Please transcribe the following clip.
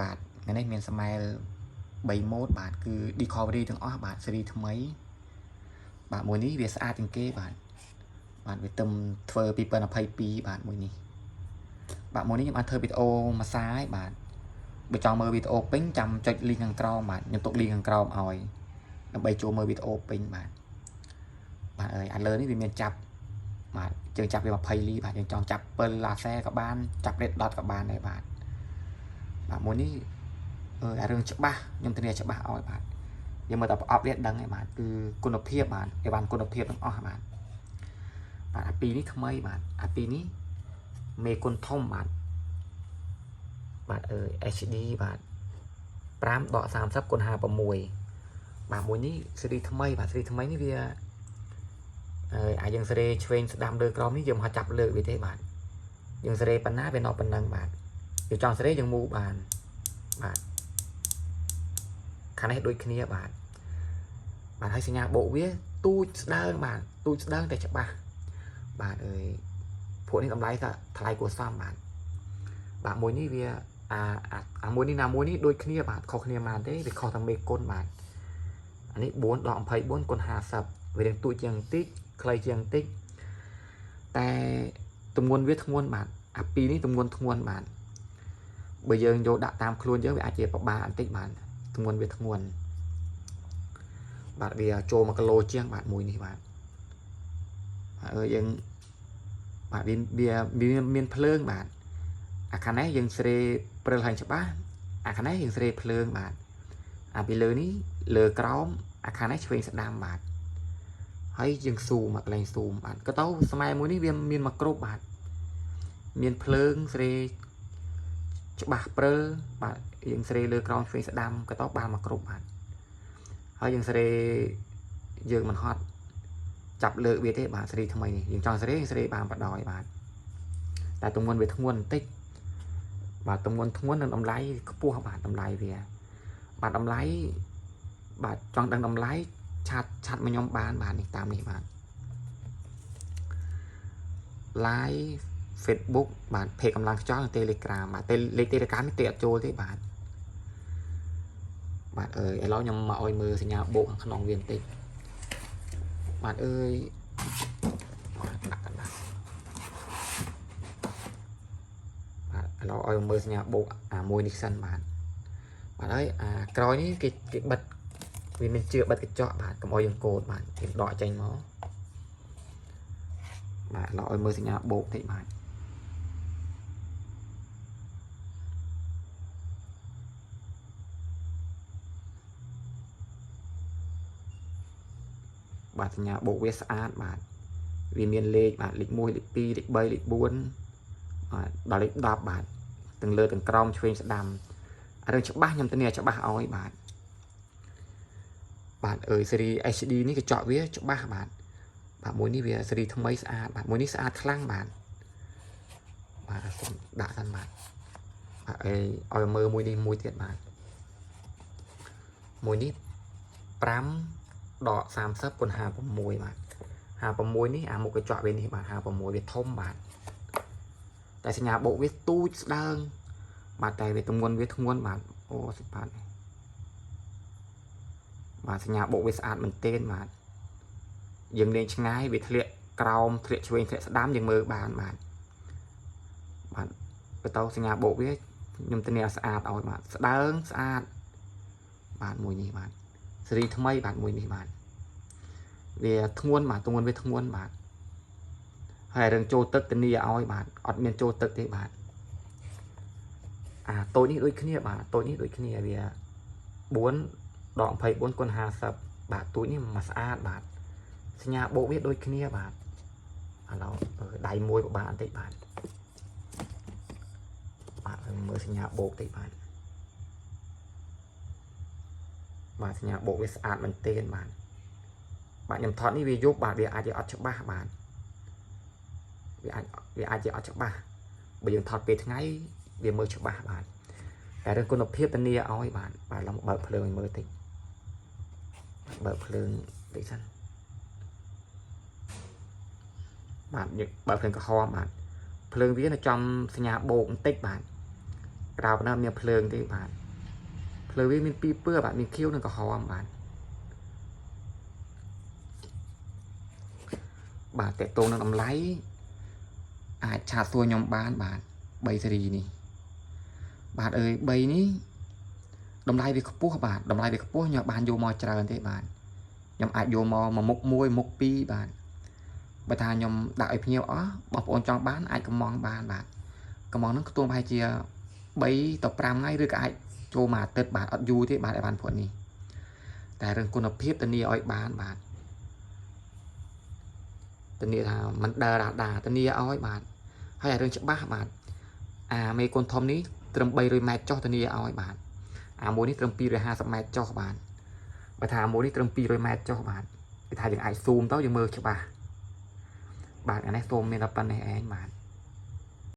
បាទថ្ងៃនេះមាន smile 3 mode បាទគឺ recovery ទាំងអស់បាទ series ថ្មី បាទមួយនេះវាស្អាតជាងគេបាទបាទវាទឹមធ្វើ2022បាទមួយនេះបាទមួយនេះខ្ញុំបានធ្វើវីដេអូមួយសារហើយបាទបើចង់មើលវីដេអូពេញចាំចុច link ខាងក្រោមបាទខ្ញុំទុក link ខាងក្រោមឲ្យដើម្បីចូលមើលវីដេអូពេញបាទបាទអើយអាលើនេះវាមានចាប់បាទជើងចាប់វា20លីបាទយើងចង់ចាប់7 laser ក៏បានចាប់ red dot ក៏បានដែរបាទ បាទមួយនេះអឺអារឿងច្បាស់ខ្ញុំធានាច្បាស់ឲ្យបាទយើងមើលតែប្រអប់វាដឹងឯបាទគឺគុណភាពបាទអីវ៉ាន់គុណភាពទាំងអស់បាទបាទអាពីរនេះថ្មីបាទអាពីរនេះមេគុណធំបាទបាទអឺ HD បាទ5ដក30គុណ56បាទមួយនេះស៊េរីថ្មីបាទស៊េរីថ្មីនេះវាអឺអាយើងសេរីឆ្វេងស្ដាំលើក្រោមនេះយើងមិនហត់ចាប់លើកវាទេបាទយើងសេរីប៉ុណ្ណាវានៅប៉ុណ្ណឹងបាទ យើងចង់សេរីយើងមូបានបាទខាងនេះដូចគ្នាបាទបាទហើយសញ្ញាបូកវាទូចស្ដើងបាទទូចស្ដើងតែច្បាស់បាទអើយពួកនេះតម្លៃថាថ្លៃគួរសមបាទបាទមួយនេះវាអាអាអាមួយនេះណាមួយនេះដូចគ្នាបាទខុសគ្នាប៉ុន្មានទេវាខុសតែមេគុណបាទអានេះ4ដក24គុណ50វារៀងទូចជាងបន្តិចខ្លីជាងបន្តិចតែទម្ងន់វាធ្ងន់បាទអាពីរនេះទម្ងន់ធ្ងន់បាទ បើយើងយកដាក់តាមខ្លួនយើងវាអាចជាពិបាកបន្តិចបាទធ្ងន់វាធ្ងន់បាទវាចូល1គីឡូជាងបាទមួយនេះបាទបាទអឺយើងបាទវាវាមានភ្លើងបាទអាខាងនេះយើងស្រេព្រិលហើយច្បាស់អាខាងនេះយើងស្រេភ្លើងបាទអាពីលើនេះលើក្រោមអាខាងនេះឆ្វេងស្ដាំបាទហើយយើងស៊ូមកកន្លែងស៊ូមបាទក៏ទៅសម័យមួយនេះវាមានមកគ្រប់បាទមានភ្លើងស្រេ ច្បាស់ព្រិលបាទយើងស្រេលើក្រោមឆ្វេងស្ដាំក៏ទៅបានមកគ្រប់បាទហើយយើងស្រេយើងមិនហត់ចាប់លើកវាទេបាទសេរីថ្មីនេះយើងចង់សេរីសេរីបានបដ ாய் បាទតែទម្ងន់វាធ្ងន់បន្តិចបាទទម្ងន់ធ្ងន់និងតម្លៃខ្ពស់បាទតម្លៃវាបាទតម្លៃបាទចង់ដឹងតម្លៃឆាត់ឆាត់មកខ្ញុំបានបាទនេះតាមនេះបាទ live Facebook បាទเพจកម្លាំងខ្យល់និង Telegram បាទលេខ Telegram នេះទេអត់ចូលទេបាទបាទអើយឥឡូវខ្ញុំមកឲ្យមើលសញ្ញាបូកខាងក្នុងវាបន្តិចបាទអើយបាទដាក់កណ្ដាលបាទឥឡូវឲ្យមើលសញ្ញាបូកអាមួយនេះសិនបាទបាទហើយអាក្រោយនេះគេគេបិទវាមានជឿបិទកញ្ចក់បាទកុំឲ្យយើងកូតបាទគេដកចេញមកបាទឥឡូវឲ្យមើលសញ្ញាបូកតិចបាទ បាទសញ្ញាបូកវាស្អាតបាទវាមានលេខបាទលេខ1លេខ2លេខ3លេខ4បាទដល់លេខ10បាទទាំងលើទាំងក្រោមឆ្វេងស្ដាំអារឿងច្បាស់ខ្ញុំធានាច្បាស់ឲ្យបាទបាទអើយស៊េរី HD នេះកញ្ចក់វាច្បាស់បាទបាទមួយនេះវាស៊េរីថ្មីស្អាតបាទមួយនេះស្អាតខ្លាំងបាទបាទសូមដាក់សិនបាទបាទអីឲ្យមើលមួយនេះមួយទៀតបាទមួយនេះ5 ដក30គុណ56បាទ56នេះអាមុខកញ្ចក់វានេះបាទ56វាធំបាទតែសញ្ញាបូកវាទូចស្ដើងបាទតែវាទម្ងន់វាធ្ងន់បាទអូសិបាទបាទសញ្ញាបូកវាស្អាតមែនទែនបាទយើងលេងឆ្ងាយវាធ្លាក់ក្រោមធ្លាក់ឆ្វេងធ្លាក់ស្ដាំយើងមើលបានបាទបាទទៅទៅសញ្ញាបូកវាខ្ញុំធានាស្អាតឲ្យបាទស្ដើងស្អាតបាទមួយនេះបាទ សេរីថ្មីបាទមួយនេះបាទវាធ្ងន់បាទធ្ងន់វាធ្ងន់បាទហើយរឿងចូលទឹកធានាឲ្យបាទអត់មានចូលទឹកទេបាទអាតូចនេះដូចគ្នាបាទតូចនេះដូចគ្នាវា4ដក24គុណ50បាទទូចនេះមកស្អាតបាទសញ្ញាបូកវាដូចគ្នាបាទឥឡូវដៃមួយពិបាកបន្តិចបាទបាទមើលសញ្ញាបូកតិចបាទ បាទសញ្ញាបូកវាស្អាតមែនទែនបាទបាទខ្ញុំថតនេះវាយប់បាទវាអាចជាអត់ច្បាស់បាទវាអាចវាអាចជាអត់ច្បាស់បើយើងថតពេលថ្ងៃវាមើលច្បាស់បាទតែរឿងគុណភាពធានាឲ្យបាទបាទឡងបើកភ្លើងឲ្យមើលតិចបើកភ្លើងតិចសិនបាទយើងបើកភ្លើងក្រហមបាទភ្លើងវានៅចំសញ្ញាបូកបន្តិចបាទក្រៅប៉ុណ្ណាមានភ្លើងទេបាទភ្លើងវាមានពីរពើបាទមានខៀវនិងក្រហមបាទបាទតកតងនឹងតម្លៃអាចឆាតសួរខ្ញុំបានបាទ3សេរីនេះបាទអើយ3នេះតម្លៃវាខ្ពស់បាទតម្លៃវាខ្ពស់ខ្ញុំបានយកមកច្រើនទេបាទខ្ញុំអាចយកមកមួយមុខមួយមុខពីរបាទបើថាខ្ញុំដាក់ឲ្យភ្ញៀវអស់បងប្អូនចង់បានអាចកំងបានបាទកំងហ្នឹងខ្ទង់ប្រហែលជា3ទៅ5ថ្ងៃឬក៏អាច ចូលមួយអាទិត្យបាទអត់យូរទេបាទឲ្យបានព្រោះនេះតែរឿងគុណភាពធានាឲ្យបានបាទធានាថាมันដើររ៉ាដាធានាឲ្យបាទហើយឲ្យរឿងច្បាស់បាទអាមេគុណធំនេះត្រឹម300ម៉ែត្រចុះធានាឲ្យបាទអាមួយនេះត្រឹម250ម៉ែត្រចុះបាទបើថាអាមួយនេះត្រឹម200ម៉ែត្រចុះបាទគេថាយើងអាចស៊ូមទៅយើងមើលច្បាស់បាទអានេះសូមមានតែប៉ុណ្ណេះឯងបាទ